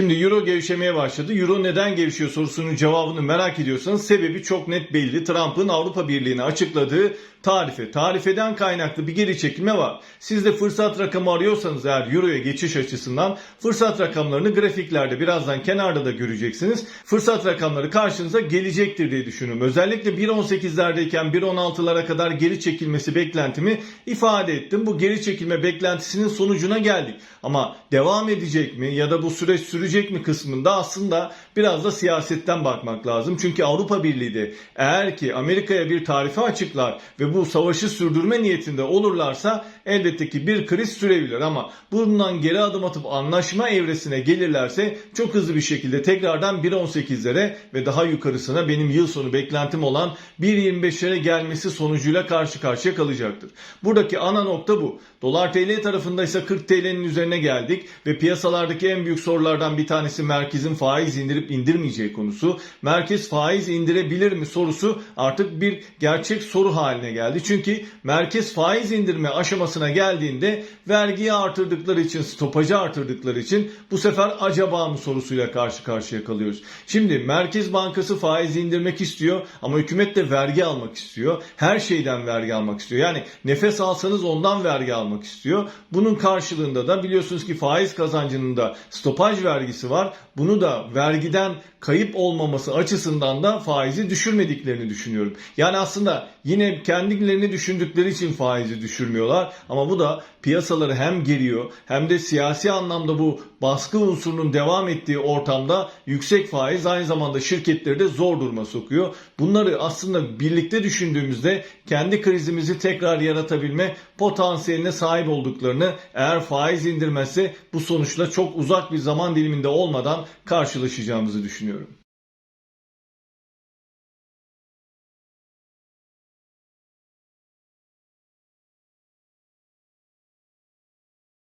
Şimdi euro gevşemeye başladı. Euro neden gevşiyor sorusunun cevabını merak ediyorsanız sebebi çok net belli. Trump'ın Avrupa Birliği'ne açıkladığı tarife. Tarifeden kaynaklı bir geri çekilme var. Siz de fırsat rakamı arıyorsanız eğer euroya geçiş açısından fırsat rakamlarını grafiklerde birazdan kenarda da göreceksiniz. Fırsat rakamları karşınıza gelecektir diye düşünüyorum. Özellikle 1.18'lerdeyken 1.16'lara kadar geri çekilmesi beklentimi ifade ettim. Bu geri çekilme beklentisinin sonucuna geldik. Ama devam edecek mi ya da bu süreç sürecek mi kısmında aslında biraz da siyasetten bakmak lazım. Çünkü Avrupa Birliği de eğer ki Amerika'ya bir tarife açıklar ve bu savaşı sürdürme niyetinde olurlarsa elbette ki bir kriz sürebilir ama bundan geri adım atıp anlaşma evresine gelirlerse çok hızlı bir şekilde tekrardan 1.18'lere ve daha yukarısına benim yıl sonu beklentim olan 1.25'lere gelmesi sonucuyla karşı karşıya kalacaktır. Buradaki ana nokta bu. Dolar TL tarafında ise 40 TL'nin üzerine geldik ve piyasalardaki en büyük sorulardan bir tanesi merkezin faiz indirip indirmeyeceği konusu. Merkez faiz indirebilir mi sorusu artık bir gerçek soru haline geldi. Çünkü merkez faiz indirme aşamasına geldiğinde vergiyi artırdıkları için, stopajı artırdıkları için bu sefer acaba mı sorusuyla karşı karşıya kalıyoruz. Şimdi Merkez Bankası faiz indirmek istiyor ama hükümet de vergi almak istiyor. Her şeyden vergi almak istiyor. Yani nefes alsanız ondan vergi almak istiyor. Bunun karşılığında da biliyorsunuz ki faiz kazancının da stopaj vergisi var. Bunu da vergiden kayıp olmaması açısından da faizi düşürmediklerini düşünüyorum. Yani aslında yine kendilerini düşündükleri için faizi düşürmüyorlar ama bu da piyasaları hem geriyor hem de siyasi anlamda bu baskı unsurunun devam ettiği ortamda yüksek faiz aynı zamanda şirketleri de zor duruma sokuyor. Bunları aslında birlikte düşündüğümüzde kendi krizimizi tekrar yaratabilme potansiyeline sahip olduklarını eğer faiz indirmezse bu sonuçla çok uzak bir zaman diliminde olmadan karşılaşacağımızı düşünüyorum.